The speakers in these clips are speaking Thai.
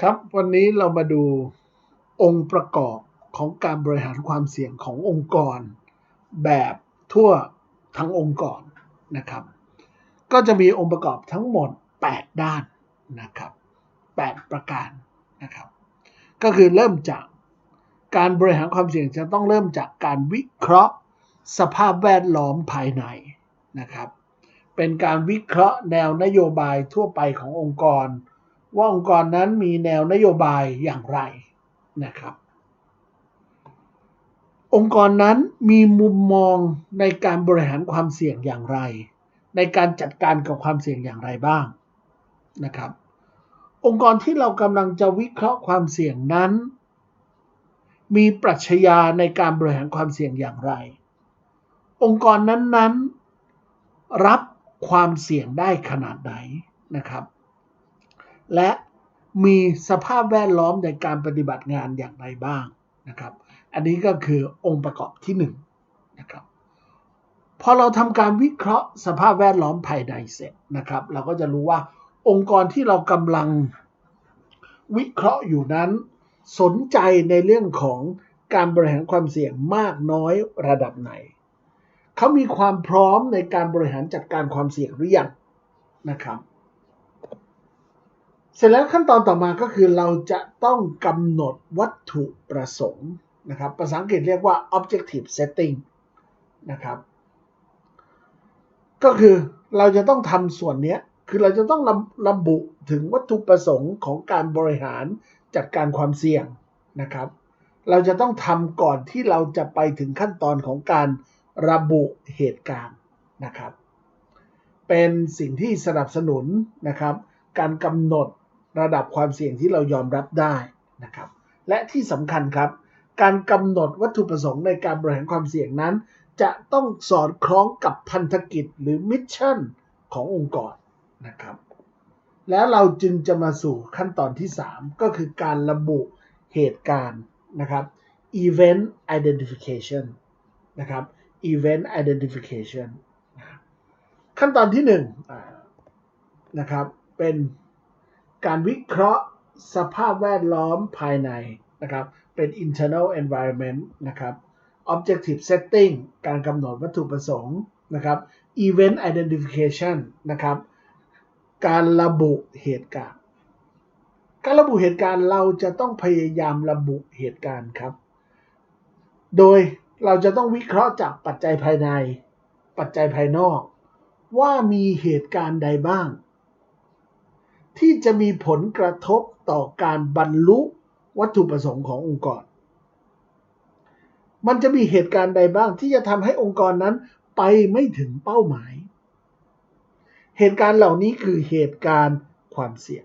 ครับวันนี้เรามาดูองค์ประกอบของการบริหารความเสี่ยงขององค์กร แบบทั่วทั้งองค์กรนะครับ ก็จะมีองค์ประกอบทั้งหมด 8 ด้านนะครับ 8 ประการนะครับ ก็คือเริ่มจากการบริหารความเสี่ยงจะต้องเริ่มจากการวิเคราะห์สภาพแวดล้อมภายในนะครับ เป็นการวิเคราะห์แนวนโยบายทั่วไปขององค์กร ว่าองค์กรนั้นมีแนวนโยบายอย่างไรนะครับ องค์กรนั้นมีมุมมองในการบริหารความเสี่ยงอย่างไร ในการจัดการกับความเสี่ยงอย่างไรบ้างนะครับ องค์กรที่เรากำลังจะวิเคราะห์ความเสี่ยงนั้น มีปรัชญาในการบริหารความเสี่ยงอย่างไร องค์กรนั้นๆ รับความเสี่ยงได้ขนาดไหนนะครับ และมีสภาพแวดล้อมในการปฏิบัติงานอย่างไรบ้างนะครับ อันนี้ก็คือองค์ประกอบที่1นนะครับพอเราทำการวิเคราะห์สภาพแวดล้อมภายในเสร็จนะครับ เราก็จะรู้ว่าองค์กรที่เรากำลังวิเคราะห์อยู่นั้น สนใจในเรื่องของการบริหารความเสี่ยงมากน้อยระดับไหน เขามีความพร้อมในการบริหารจัดการความเสี่ยงหรือยังนะครับ เสร็จแล้วขั้นตอนต่อมาก็คือเราจะต้องกำหนดวัตถุประสงค์นะครับ ภาษาอังกฤษเรียกว่า objective setting นะครับ ก็คือเราจะต้องทำส่วนนี้คือเราจะต้องระระบุถึงวัตถุประสงค์ของการบริหารจัดการความเสี่ยงนะครับ เราจะต้องทำก่อนที่เราจะไปถึงขั้นตอนของการระบุเหตุการณ์นะครับ เป็นสิ่งที่สนับสนุนนะครับ การกำหนด ระดับความเสี่ยงที่เรายอมรับได้นะครับ และที่สำคัญครับ การกำหนดวัตถุประสงค์ในการบริหารความเสี่ยงนั้น จะต้องสอดคล้องกับพันธกิจหรือมิชชั่นขององค์กรนะครับ แล้วเราจึงจะมาสู่ขั้นตอนที่ 3 ก็คือการระบุเหตุการณ์นะครับ event identification นะครับ event identification ขั้นตอนที่1นะครับเป็น การวิเคราะห์สภาพแวดล้อมภายในนะครับเป็น internal environment นะครับ objective setting การกำหนดวัตถุประสงค์นะครับ event identification นะครับการระบุเหตุการณ์ การระบุเหตุการณ์เราจะต้องพยายามระบุเหตุการณ์ครับ โดยเราจะต้องวิเคราะห์จากปัจจัยภายใน ปัจจัยภายนอก ว่ามีเหตุการณ์ใดบ้าง ที่จะมีผลกระทบต่อการบรรลุวัตถุประสงค์ขององค์กร มันจะมีเหตุการณ์ใดบ้างที่จะทำให้องค์กรนั้นไปไม่ถึงเป้าหมาย เหตุการณ์เหล่านี้คือเหตุการณ์ความเสี่ยง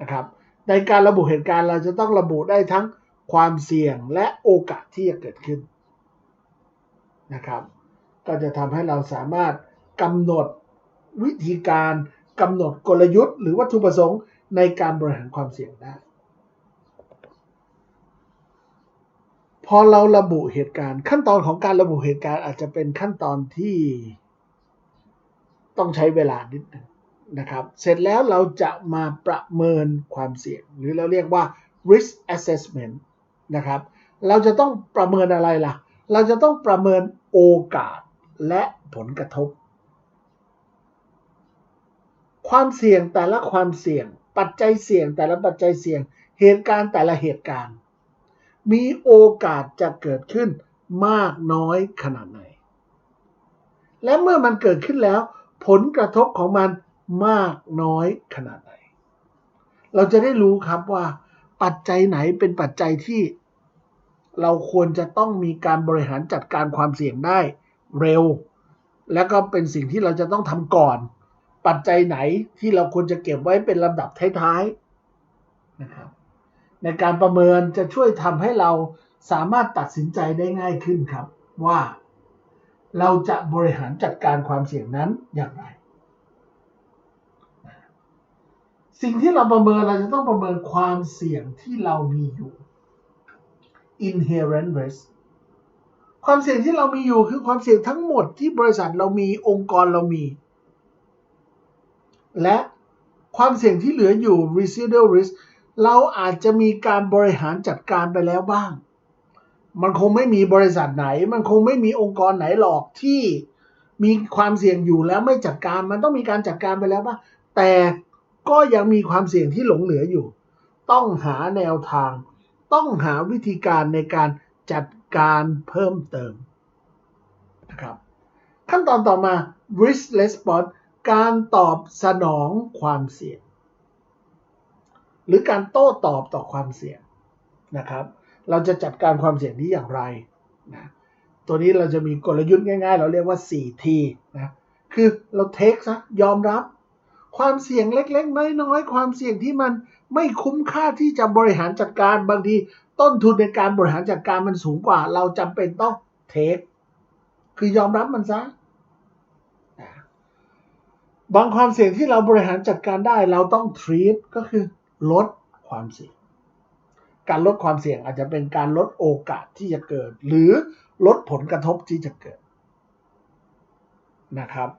นะครับ ในการระบุเหตุการณ์เราจะต้องระบุได้ทั้งความเสี่ยงและโอกาสที่จะเกิดขึ้นนะครับ ก็จะทำให้เราสามารถกำหนดวิธีการ กำหนดกลยุทธ์ หรือวัตถุประสงค์ในการบริหารความเสี่ยงได้ พอเราระบุเหตุการณ์ ขั้นตอนของการระบุเหตุการณ์อาจจะเป็นขั้นตอนที่ต้องใช้เวลานิดนึงนะครับ เสร็จแล้วเราจะมาประเมินความเสี่ยง หรือเราเรียกว่า risk assessment นะครับ เราจะต้องประเมินอะไรล่ะ เราจะต้องประเมินโอกาสและผลกระทบ ความเสี่ยงแต่ละความเสี่ยง ปัจจัยเสี่ยงแต่ละปัจจัยเสี่ยง เหตุการณ์แต่ละเหตุการณ์ มีโอกาสจะเกิดขึ้นมากน้อยขนาดไหน และเมื่อมันเกิดขึ้นแล้ว ผลกระทบของมันมากน้อยขนาดไหน เราจะได้รู้ครับว่า ปัจจัยไหนเป็นปัจจัยที่เราควรจะต้องมีการบริหารจัดการความเสี่ยงได้เร็ว และก็เป็นสิ่งที่เราจะต้องทำก่อน ปัจจัยไหนที่เราควรจะเก็บไว้เป็นลำดับท้ายๆนะครับในการประเมินจะช่วยทำให้เราสามารถตัดสินใจได้ง่ายขึ้นครับ ว่า เราจะบริหารจัดการความเสี่ยงนั้นอย่างไร สิ่งที่เราประเมินเราจะต้องประเมินความเสี่ยงที่เรามีอยู่ inherent risk ความเสี่ยงที่เรามีอยู่คือความเสี่ยงทั้งหมดที่บริษัทเรามีองค์กรเรามี และความเสี่ยงที่เหลืออยู่ residual risk เราอาจจะมีการบริหารจัดการไปแล้วบ้าง มันคงไม่มีบริษัทไหน มันคงไม่มีองค์กรไหนหรอกที่มีความเสี่ยงอยู่แล้วไม่จัดการ มันต้องมีการจัดการไปแล้วบ้าง แต่ก็ยังมีความเสี่ยงที่หลงเหลืออยู่ ต้องหาแนวทาง ต้องหาวิธีการในการจัดการเพิ่มเติมนะครับ ขั้นตอนต่อมา risk response การตอบสนองความเสี่ยง หรือการโต้ตอบต่อความเสี่ยงนะครับ เราจะจัดการความเสี่ยงนี้อย่างไรนะตัวนี้เราจะมีกลยุทธ์ง่าย ๆ เราเรียกว่า 4T นะคือเราเทคซะยอมรับ ความเสี่ยงเล็ก ๆ น้อยๆความเสี่ยงที่มันไม่คุ้มค่าที่จะบริหารจัดการบางทีต้นทุนในการบริหารจัดการมันสูงกว่า เราจำเป็นต้องเทคคือยอมรับมันซะ บางความเสี่ยงที่เราบริหารจัดการได้เราต้อง treat ก็คือลดความเสี่ยง การลดความเสี่ยงอาจจะเป็นการลดโอกาสที่จะเกิด หรือลดผลกระทบที่จะเกิดนะครับ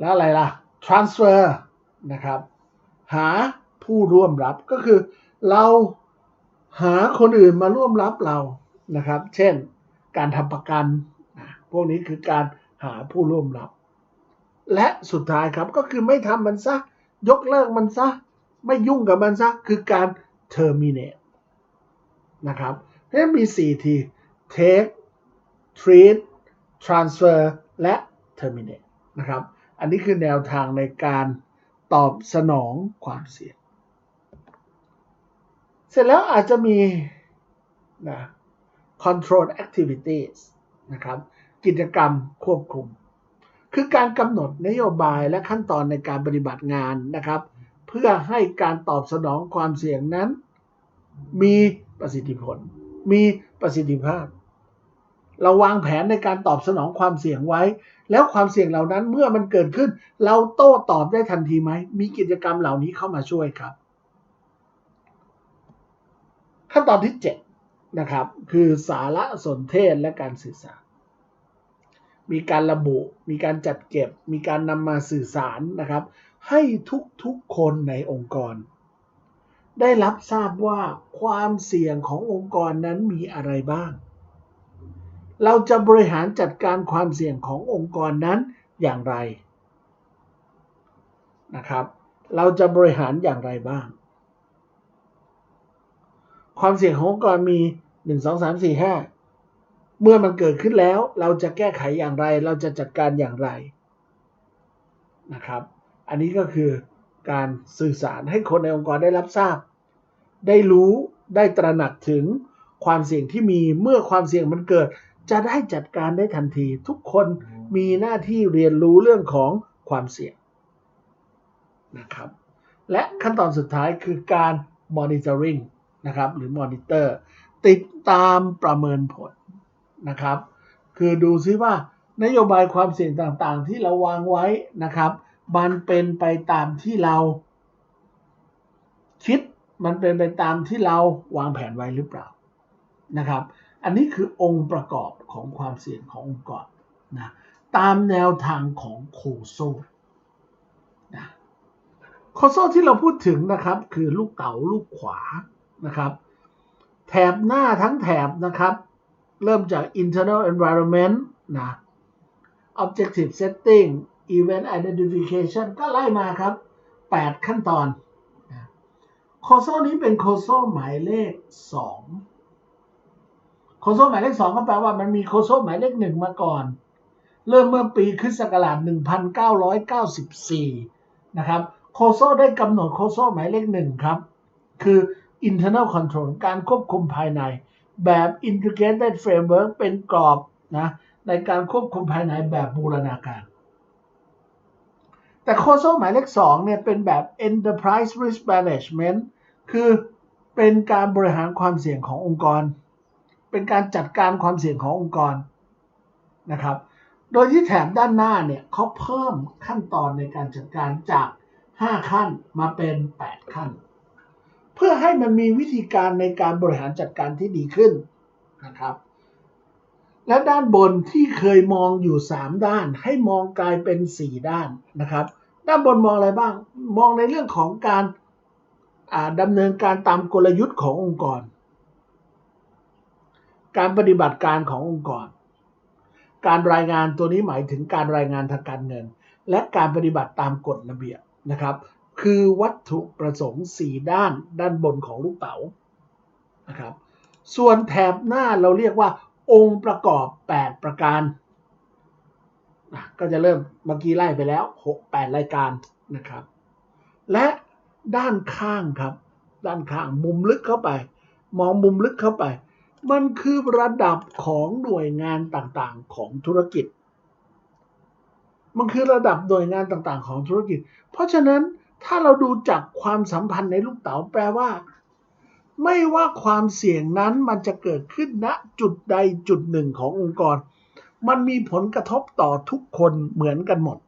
แล้วอะไรล่ะ transfer นะครับ หาผู้ร่วมรับก็คือเราหาคนอื่นมาร่วมรับเรานะครับ เช่น การทำประกัน พวกนี้คือการหาผู้ร่วมรับ และสุดท้ายครับก็คือไม่ทำมันซะ ยกเลิกมันซะ ไม่ยุ่งกับมันซะ คือการ terminate นะครับนี่มี 4 ที take treat transfer และ terminate นะครับ อันนี้คือแนวทางในการตอบสนองความเสี่ยง เสร็จแล้วอาจจะมีนะ control activities นะครับ กิจกรรมควบคุม คือการกำหนดนโยบายและขั้นตอนในการปฏิบัติงานนะครับ เพื่อให้การตอบสนองความเสี่ยงนั้น มีประสิทธิผล มีประสิทธิภาพ เราวางแผนในการตอบสนองความเสี่ยงไว้ แล้วความเสี่ยงเหล่านั้นเมื่อมันเกิดขึ้น เราโต้ตอบได้ทันทีไหม มีกิจกรรมเหล่านี้เข้ามาช่วยครับ ขั้นตอนที่7นะครับคือสารสนเทศและการสื่อสาร มีการระบุ มีการจัดเก็บ มีการนำมาสื่อสารนะครับ ให้ทุกๆคนในองค์กร ได้รับทราบว่าความเสี่ยงขององค์กรนั้นมีอะไรบ้าง เราจะบริหารจัดการความเสี่ยงขององค์กรนั้นอย่างไรนะครับ เราจะบริหารอย่างไรบ้าง ความเสี่ยงขององค์กรมี 1 2 3 4 5 เมื่อมันเกิดขึ้นแล้ว เราจะแก้ไขอย่างไร เราจะจัดการอย่างไรนะครับ อันนี้ก็คือการสื่อสารให้คนในองค์กรได้รับทราบ ได้รู้ได้ตระหนักถึงความเสี่ยงที่มีเมื่อความเสี่ยงมันเกิด จะได้จัดการได้ทันที ทุกคนมีหน้าที่เรียนรู้เรื่องของความเสี่ยงนะครับ และขั้นตอนสุดท้ายคือการ monitoring นะครับ หรือ monitor ติดตามประเมินผล นะครับ คือดูซิว่านโยบายความเสี่ยงต่างๆ ที่เราวางไว้นะครับ มันเป็นไปตามที่เราคิดมันเป็นไปตามที่เราวางแผนไว้หรือเปล่านะครับ อันนี้คือองค์ประกอบของความเสี่ยงขององค์กรนะตามแนวทางของโคโซนะโคโซที่เราพูดถึงนะครับ คือลูกเต๋าลูกขวานะครับ แถบหน้าทั้งแถบนะครับ เริ่มจาก internal environment นะ objective setting event identification ก็ไล่มาครับ 8 ขั้นตอนโคโซนี้เป็นโคโซหมายเลข 2 โคโซหมายเลข 2 ก็แปลว่ามันมีโคโซหมายเลข 1 มาก่อน เริ่มเมื่อปีคริสต์ศักราช1994 นะครับ โคโซได้กำหนดโคโซหมายเลข 1 ครับ คือ internal control การควบคุมภายใน แบบ integrated framework เป็นกรอบนะในการควบคุมภายในแบบบูรณาการ แต่โคโซหมายเลข2เนี่ยเป็นแบบ enterprise risk management คือเป็นการบริหารความเสี่ยงขององค์กร เป็นการจัดการความเสี่ยงขององค์กรนะครับ โดยที่แถบด้านหน้าเนี่ยเขาเพิ่มขั้นตอนในการจัดการจาก 5 ขั้นมาเป็น 8 ขั้น เพื่อให้มันมีวิธีการในการบริหารจัดการที่ดีขึ้นนะครับ และด้านบนที่เคยมองอยู่ 3 ด้าน ให้มองกลายเป็น 4 ด้านนะครับ ด้านบนมองอะไรบ้าง มองในเรื่องของการดำเนินการตามกลยุทธ์ขององค์กร การปฏิบัติการขององค์กร การรายงานตัวนี้หมายถึงการรายงานทางการเงิน และการปฏิบัติตามกฎระเบียบนะครับ คือวัตถุประสงค์ 4 ด้านด้านบนของลูกเต๋านะครับ ส่วนแถบหน้าเราเรียกว่า องค์ประกอบ 8 ประการ ก็จะเริ่มเมื่อกี้ไล่ไปแล้ว 6 8 รายการนะครับ และด้านข้างครับ ด้านข้างมุมลึกเข้าไป มองมุมลึกเข้าไป มันคือระดับของหน่วยงานต่างๆของธุรกิจมันคือระดับหน่วยงานต่างๆ ของธุรกิจ เพราะฉะนั้น ถ้าเราดูจากความสัมพันธ์ในลูกเต๋าแปลว่า ไม่ว่าความเสี่ยงนั้นมันจะเกิดขึ้นณจุดใดจุดหนึ่งขององค์กร มันมีผลกระทบต่อทุกคนเหมือนกันหมด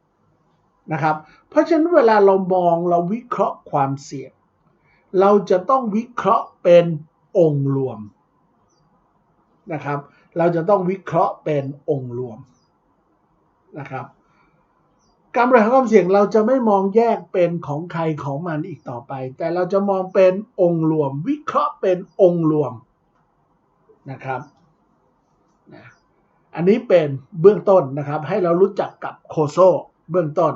นะครับ เพราะฉะนั้นเวลาเรามองเราวิเคราะห์ความเสี่ยง เราจะต้องวิเคราะห์เป็นองค์รวมนะครับ เราจะต้องวิเคราะห์เป็นองค์รวมนะครับ การบริหารความเสี่ยงเราจะไม่มองแยกเป็นของใครของมันอีกต่อไป แต่เราจะมองเป็นองค์รวม วิเคราะห์เป็นองค์รวมนะครับนะอันนี้เป็นเบื้องต้นนะครับ ให้เรารู้จักกับโคโซเบื้องต้น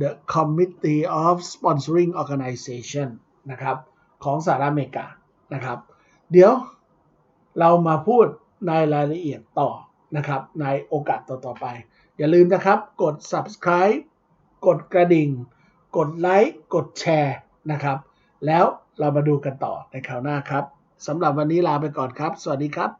The Committee of Sponsoring Organization นะครับของสหรัฐอเมริกานะครับ เดี๋ยวเรามาพูดในรายละเอียดต่อนะครับในโอกาสต่อๆไป อย่าลืมนะครับ กด subscribe กดกระดิ่ง กดไลค์ กดแชร์นะครับ แล้วเรามาดูกันต่อในคราวหน้าครับสำหรับวันนี้ลาไปก่อนครับ สวัสดีครับ